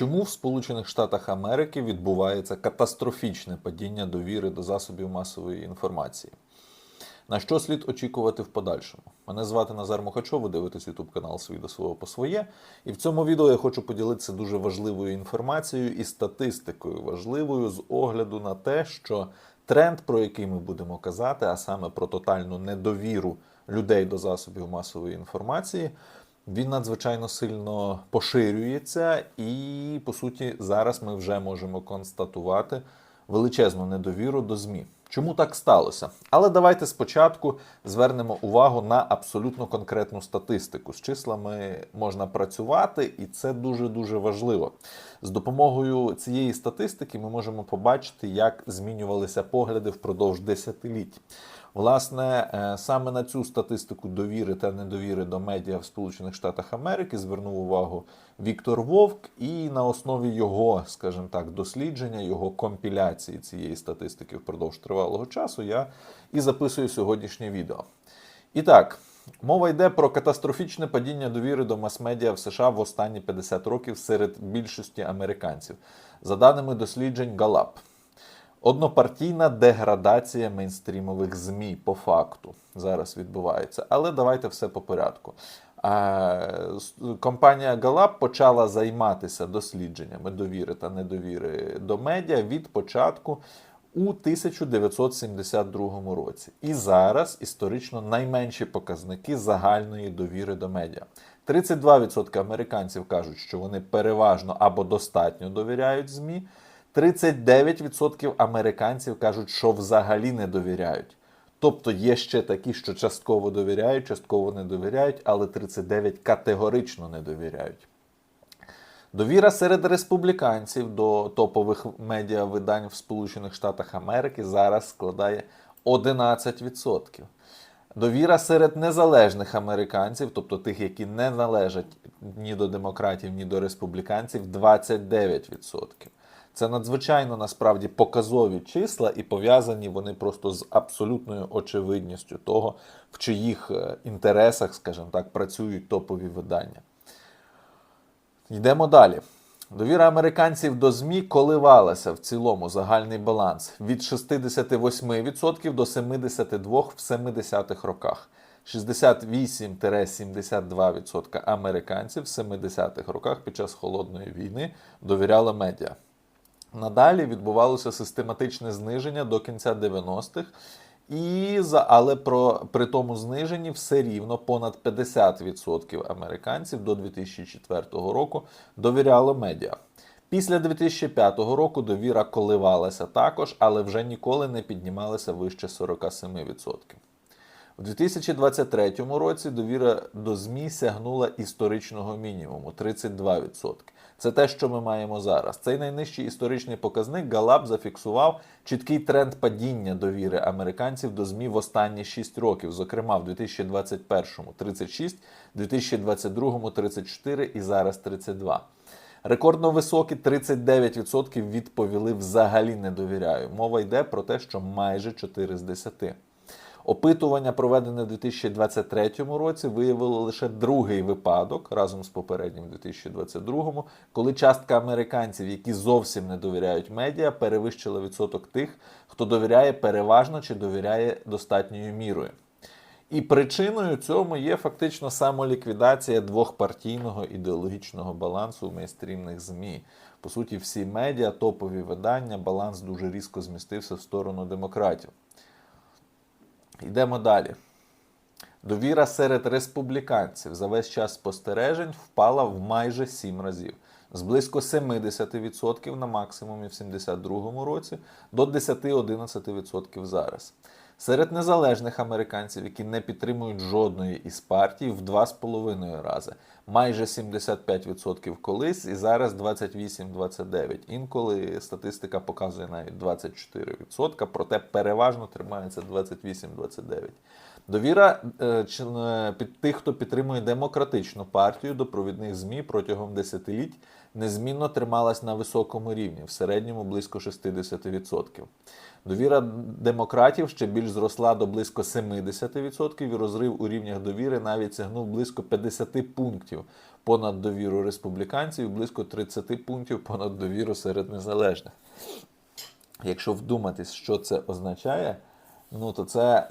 Чому в Сполучених Штатах Америки відбувається катастрофічне падіння довіри до засобів масової інформації? На що слід очікувати в подальшому? Мене звати Назар Мухачов, ви дивитесь YouTube канал «Свій до свого по своє. І в цьому відео я хочу поділитися дуже важливою інформацією і статистикою, важливою з огляду на те, що тренд, про який ми будемо казати, а саме про тотальну недовіру людей до засобів масової інформації, він надзвичайно сильно поширюється, і по суті, зараз ми вже можемо констатувати величезну недовіру до ЗМІ. Чому так сталося? Але давайте спочатку звернемо увагу на абсолютно конкретну статистику. З числами можна працювати, і це дуже дуже важливо. З допомогою цієї статистики ми можемо побачити, як змінювалися погляди впродовж десятиліть. Власне, е, саме на цю статистику довіри та недовіри до медіа в Сполучених Штатах Америки звернув увагу Віктор Вовк, і на основі його, скажімо так, дослідження, його компіляції цієї статистики впродовж тривалого часу я і записую сьогоднішнє відео. І так, мова йде про катастрофічне падіння довіри до мас-медіа в США в останні 50 років серед більшості американців, за даними досліджень Gallup. Однопартійна деградація мейнстрімових ЗМІ по факту зараз відбувається. Але давайте все по порядку. Компанія Gallup почала займатися дослідженнями довіри та недовіри до медіа від початку у 1972 році. І зараз історично найменші показники загальної довіри до медіа. 32% американців кажуть, що вони переважно або достатньо довіряють ЗМІ. 39% американців кажуть, що взагалі не довіряють. Тобто є ще такі, що частково довіряють, частково не довіряють, але 39 категорично не довіряють. Довіра серед республіканців до топових медіавидань в Сполучених Штатах Америки зараз складає 11%. Довіра серед незалежних американців, тобто тих, які не належать ні до демократів, ні до республіканців, 29%. Це надзвичайно насправді показові числа, і пов'язані вони просто з абсолютною очевидністю того, в чиїх е, інтересах, скажімо так, працюють топові видання. Йдемо далі. Довіра американців до ЗМІ коливалася в цілому загальний баланс від 68% до 72% в 70-х роках. 68-72% американців в 70-х роках під час холодної війни довіряли медіа. Надалі відбувалося систематичне зниження до кінця 90-х, і але про при тому зниженні все рівно понад 50% американців до 2004 року довіряло медіа. Після 2005 року довіра коливалася також, але вже ніколи не піднімалася вище 47%. У 2023 році довіра до ЗМІ сягнула історичного мінімуму 32%. Це те, що ми маємо зараз. Цей найнижчий історичний показник Галап зафіксував чіткий тренд падіння довіри американців до ЗМІ в останні 6 років, зокрема в 2021-му 36, 2022-му 34 і зараз 32. Рекордно високі 39% відповіли взагалі не довіряю. Мова йде про те, що майже 4 з 10. Опитування, проведене в 2023 році, виявило лише другий випадок разом з попереднім 2022, коли частка американців, які зовсім не довіряють медіа, перевищила відсоток тих, хто довіряє переважно чи довіряє достатньою мірою. І причиною цьому є фактично самоліквідація двохпартійного ідеологічного балансу в мейстрімних ЗМІ. По суті, всі медіа, топові видання, баланс дуже різко змістився в сторону демократів. Йдемо далі. Довіра серед республіканців за весь час спостережень впала в майже 7 разів. З близько 70% на максимумі в 72 році до 10-11% зараз. Серед незалежних американців, які не підтримують жодної із партій, в 2,5 рази. Майже 75% колись і зараз 28-29%. Інколи статистика показує навіть 24%, проте переважно тримається 28-29%. Довіра е, е, під тих, хто підтримує демократичну партію до провідних ЗМІ протягом десятиліть незмінно трималась на високому рівні, в середньому близько 60%. Довіра демократів ще більш зросла до близько 70%, і розрив у рівнях довіри навіть сягнув близько 50 пунктів понад довіру республіканців, близько 30 пунктів понад довіру серед незалежних. Якщо вдуматись, що це означає, ну то це,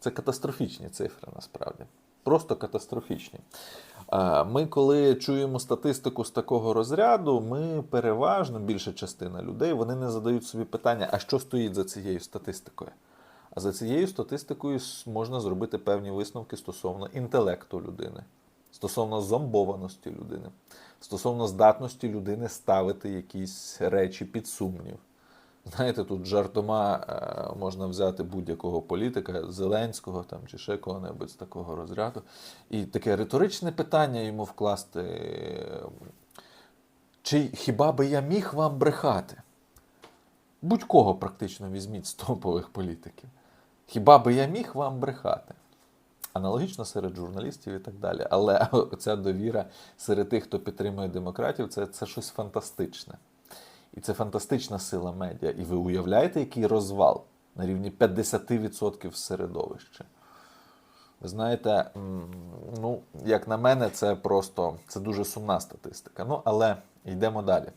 це катастрофічні цифри насправді. Просто катастрофічні. Е, Ми, коли чуємо статистику з такого розряду, ми переважно, більша частина людей, вони не задають собі питання, а що стоїть за цією статистикою? А за цією статистикою можна зробити певні висновки стосовно інтелекту людини, стосовно зомбованості людини, стосовно здатності людини ставити якісь речі під сумнів. Знаєте, тут жартома е, можна взяти будь-якого політика, Зеленського там, чи ще кого-небудь з такого розряду, і таке риторичне питання йому вкласти. е, Чи хіба би я міг вам брехати? Будь-кого практично візьміть з топових політиків. Хіба би я міг вам брехати? Аналогічно серед журналістів і так далі. Але ця довіра серед тих, хто підтримує демократів, це, це щось фантастичне. І це фантастична сила медіа. І ви уявляєте, який розвал на рівні 50% в середовищі. Ви знаєте, ну, як на мене, це просто це дуже сумна статистика. Ну, але йдемо далі.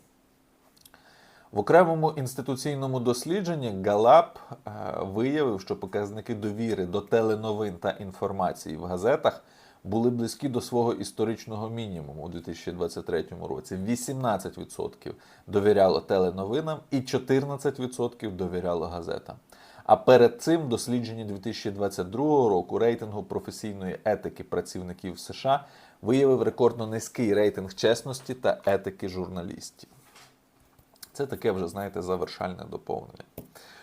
В окремому інституційному дослідженні Галап е, виявив, що показники довіри до теленовин та інформації в газетах були близькі до свого історичного мінімуму у 2023 році. 18% довіряло теленовинам і 14% довіряло газетам. А перед цим в дослідженні 2022 року рейтингу професійної етики працівників США виявив рекордно низький рейтинг чесності та етики журналістів. Це таке вже, знаєте, завершальне доповнення.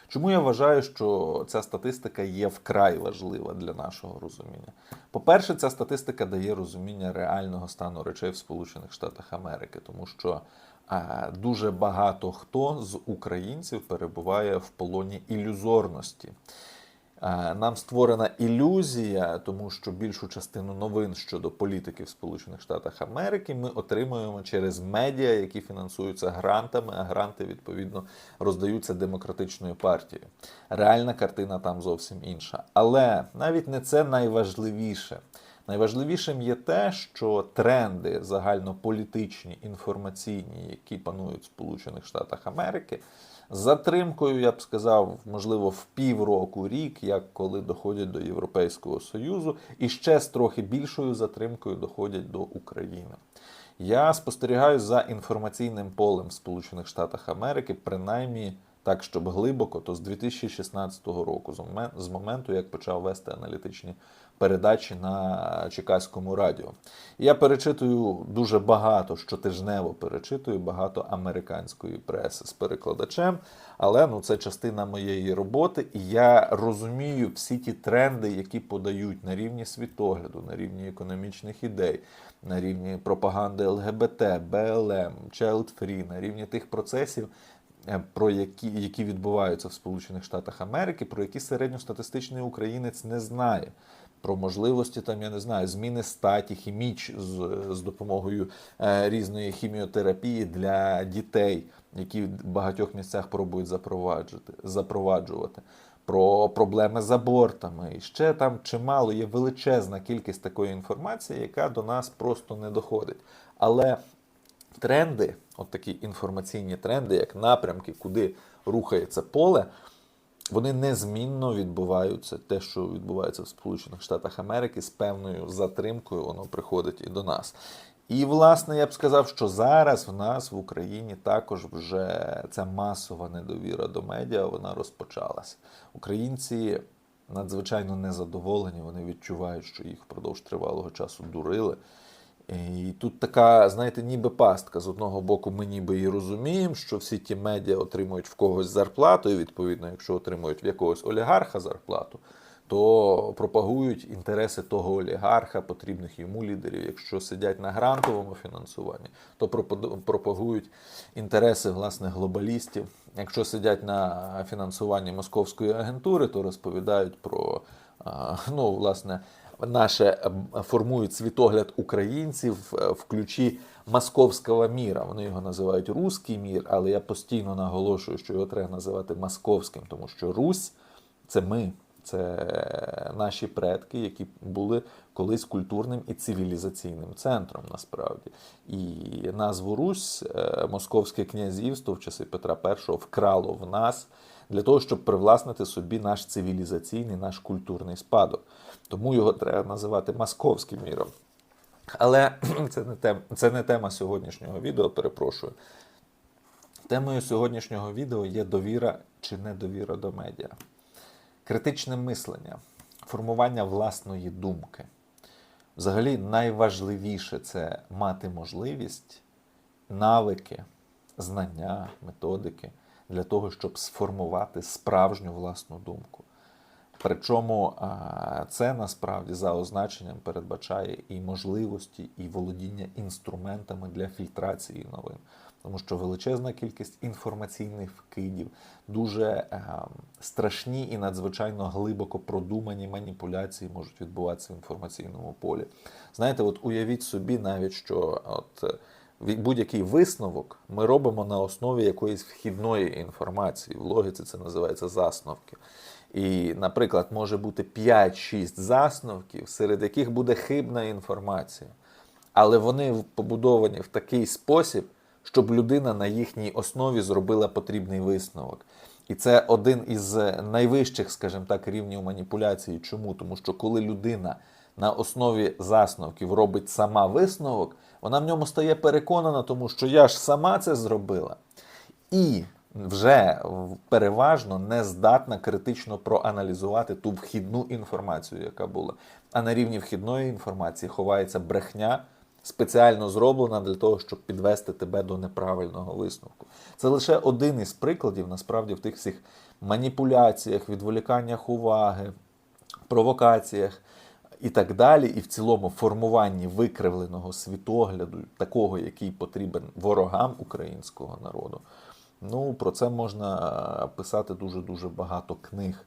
Чому я вважаю, що ця статистика є вкрай важлива для нашого розуміння? По-перше, ця статистика дає розуміння реального стану речей в Сполучених Штатах Америки, тому що дуже багато хто з українців перебуває в полоні ілюзорності. Е, Нам створена ілюзія, тому що більшу частину новин щодо політики в Сполучених Штатах Америки ми отримуємо через медіа, які фінансуються грантами, а гранти відповідно роздаються демократичною партією. Реальна картина там зовсім інша. Але навіть не це найважливіше. Найважливішим є те, що тренди загальнополітичні, інформаційні, які панують в Сполучених Штатах Америки, затримкою, я б сказав, можливо, в півроку, рік, як коли доходять до Європейського Союзу, і ще з трохи більшою затримкою доходять до України. Я спостерігаю за інформаційним полем Сполучених Штатах Америки, принаймні так, щоб глибоко, то з 2016 року, з моменту, як почав вести аналітичні передачі на Чекаському радіо. Я перечитую дуже багато, щотижнево перечитую багато американської преси з перекладачем, але ну, це частина моєї роботи, і я розумію всі ті тренди, які подають на рівні світогляду, на рівні економічних ідей, на рівні пропаганди ЛГБТ, БЛМ, Child Free, на рівні тих процесів, е, про які, які відбуваються в Сполучених Штатах Америки, про які середньостатистичний українець не знає. Про можливості там, я не знаю, зміни статі, хіміч з, з допомогою е, різної хіміотерапії для дітей, які в багатьох місцях пробують запроваджувати, запроваджувати. Про проблеми з абортами. І ще там чимало є величезна кількість такої інформації, яка до нас просто не доходить. Але тренди, от такі інформаційні тренди, як напрямки, куди рухається поле, вони незмінно відбуваються. Те, що відбувається в Сполучених Штатах Америки, з певною затримкою воно приходить і до нас. І, власне, я б сказав, що зараз в нас в Україні також вже ця масова недовіра до медіа вона розпочалася. Українці надзвичайно незадоволені, вони відчувають, що їх впродовж тривалого часу дурили. І тут така, знаєте, ніби пастка. З одного боку, ми ніби і розуміємо, що всі ті медіа отримують в когось зарплату, і відповідно, якщо отримують в якогось олігарха зарплату, то пропагують інтереси того олігарха, потрібних йому лідерів. Якщо сидять на грантовому фінансуванні, то пропагують інтереси власне глобалістів. Якщо сидять на фінансуванні московської агентури, то розповідають про ну, власне, наше формують світогляд українців е, в ключі московського міра. Вони його називають руський мір, але я постійно наголошую, що його треба називати московським, тому що Русь це ми, це наші предки, які були колись культурним і цивілізаційним центром насправді. І назву Русь е, Московське князівство в часи Петра І вкрало в нас для того, щоб привласнити собі наш цивілізаційний, наш культурний спадок. Тому його треба називати московським міром. Але це не, тем, це не тема сьогоднішнього відео, перепрошую. Темою сьогоднішнього відео є довіра чи недовіра до медіа, критичне мислення, формування власної думки. Взагалі, найважливіше це мати можливість, навики, знання, методики для того, щоб сформувати справжню власну думку. Причому це насправді за означенням передбачає і можливості, і володіння інструментами для фільтрації новин. Тому що величезна кількість інформаційних вкидів, дуже е, страшні і надзвичайно глибоко продумані маніпуляції можуть відбуватися в інформаційному полі. Знаєте, от уявіть собі навіть, що от будь-який висновок ми робимо на основі якоїсь вхідної інформації. В логіці це називається засновки. І, наприклад, може бути 5-6 засновків, серед яких буде хибна інформація. Але вони побудовані в такий спосіб, щоб людина на їхній основі зробила потрібний висновок. І це один із найвищих, скажімо так, рівнів маніпуляції. Чому? Тому що коли людина на основі засновків робить сама висновок, вона в ньому стає переконана, тому що я ж сама це зробила. І вже переважно не здатна критично проаналізувати ту вхідну інформацію, яка була. А на рівні вхідної інформації ховається брехня, спеціально зроблена для того, щоб підвести тебе до неправильного висновку. Це лише один із прикладів, насправді, в тих всіх маніпуляціях, відволіканнях уваги, провокаціях і так далі, і в цілому формуванні викривленого світогляду, такого, який потрібен ворогам українського народу. Ну, про це можна е, писати дуже-дуже багато книг.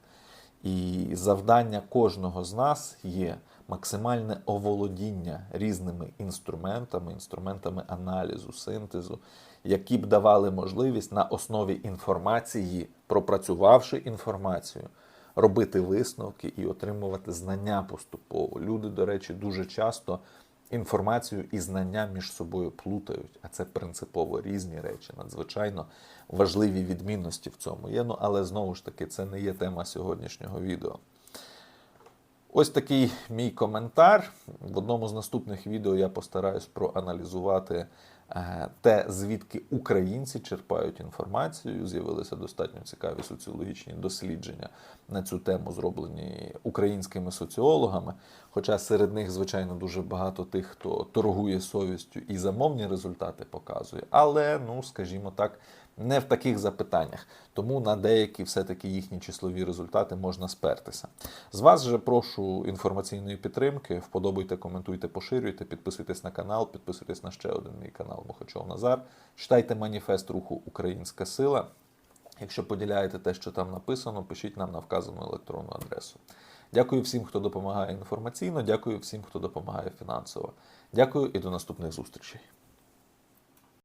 І завдання кожного з нас є максимальне оволодіння різними інструментами, інструментами аналізу, синтезу, які б давали можливість на основі інформації, пропрацювавши інформацію, робити висновки і отримувати знання поступово. Люди, до речі, дуже часто інформацію і знання між собою плутають, а це принципово різні речі, надзвичайно важливі відмінності в цьому є. Ну, але знову ж таки, це не є тема сьогоднішнього відео. Ось такий мій коментар. В одному з наступних відео я постараюсь проаналізувати е, те, звідки українці черпають інформацію. З'явилися достатньо цікаві соціологічні дослідження на цю тему, зроблені українськими соціологами. Хоча серед них, звичайно, дуже багато тих, хто торгує совістю і замовні результати показує. Але, ну, скажімо так, не в таких запитаннях. Тому на деякі все-таки їхні числові результати можна спертися. З вас же прошу інформаційної підтримки. Вподобайте, коментуйте, поширюйте, підписуйтесь на канал, підписуйтесь на ще один мій канал Мухачов Назар. Читайте маніфест руху Українська сила. Якщо поділяєте те, що там написано, пишіть нам на вказану електронну адресу. Дякую всім, хто допомагає інформаційно. Дякую всім, хто допомагає фінансово. Дякую і до наступних зустрічей.